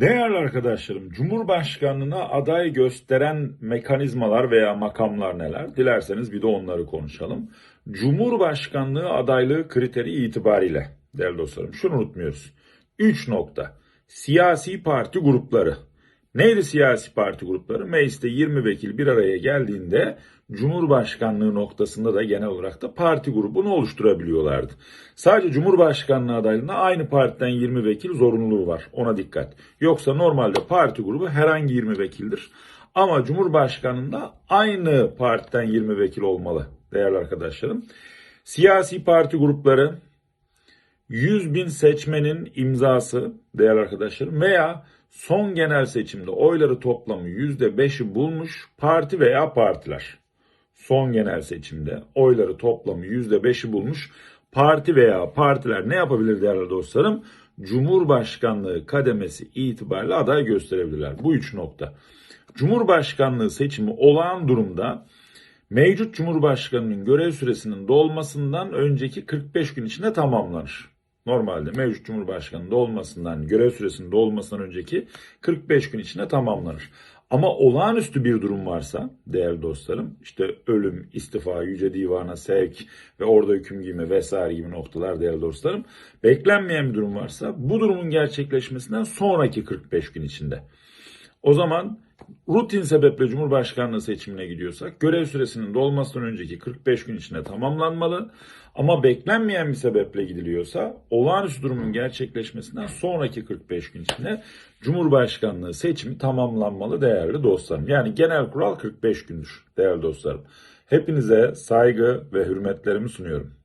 Değerli arkadaşlarım, Cumhurbaşkanlığına aday gösteren mekanizmalar veya makamlar neler? Dilerseniz bir de onları konuşalım. Cumhurbaşkanlığı adaylığı kriteri itibariyle değerli dostlarım şunu unutmuyoruz. 3 nokta. Siyasi parti grupları. Neydi siyasi parti grupları? Mecliste 20 vekil bir araya geldiğinde Cumhurbaşkanlığı noktasında da genel olarak da parti grubunu oluşturabiliyorlardı. Sadece Cumhurbaşkanlığı adaylığında aynı partiden 20 vekil zorunluluğu var. Ona dikkat. Yoksa normalde parti grubu herhangi 20 vekildir. Ama Cumhurbaşkanında aynı partiden 20 vekil olmalı değerli arkadaşlarım. Siyasi parti grupları 100 bin seçmenin imzası değerli arkadaşlarım veya son genel seçimde oyları toplamı %5'i bulmuş parti veya partiler. Son genel seçimde oyları toplamı %5'i bulmuş parti veya partiler ne yapabilir değerli dostlarım? Cumhurbaşkanlığı kademesi itibariyle aday gösterebilirler. Bu üç nokta. Cumhurbaşkanlığı seçimi olağan durumda mevcut Cumhurbaşkanının görev süresinin dolmasından önceki 45 gün içinde tamamlanır. Normalde mevcut Cumhurbaşkanı dolmasından, görev süresinin dolmasından önceki 45 gün içinde tamamlanır. Ama olağanüstü bir durum varsa değerli dostlarım işte ölüm, istifa, yüce divana sevk ve orada hüküm giyme vesaire gibi noktalar değerli dostlarım. Beklenmeyen bir durum varsa bu durumun gerçekleşmesinden sonraki 45 gün içinde. O zaman rutin sebeple Cumhurbaşkanlığı seçimine gidiyorsak görev süresinin dolmasından önceki 45 gün içinde tamamlanmalı. Ama beklenmeyen bir sebeple gidiliyorsa olağanüstü durumun gerçekleşmesinden sonraki 45 gün içinde Cumhurbaşkanlığı seçimi tamamlanmalı değerli dostlarım. Yani genel kural 45 gündür değerli dostlarım. Hepinize saygı ve hürmetlerimi sunuyorum.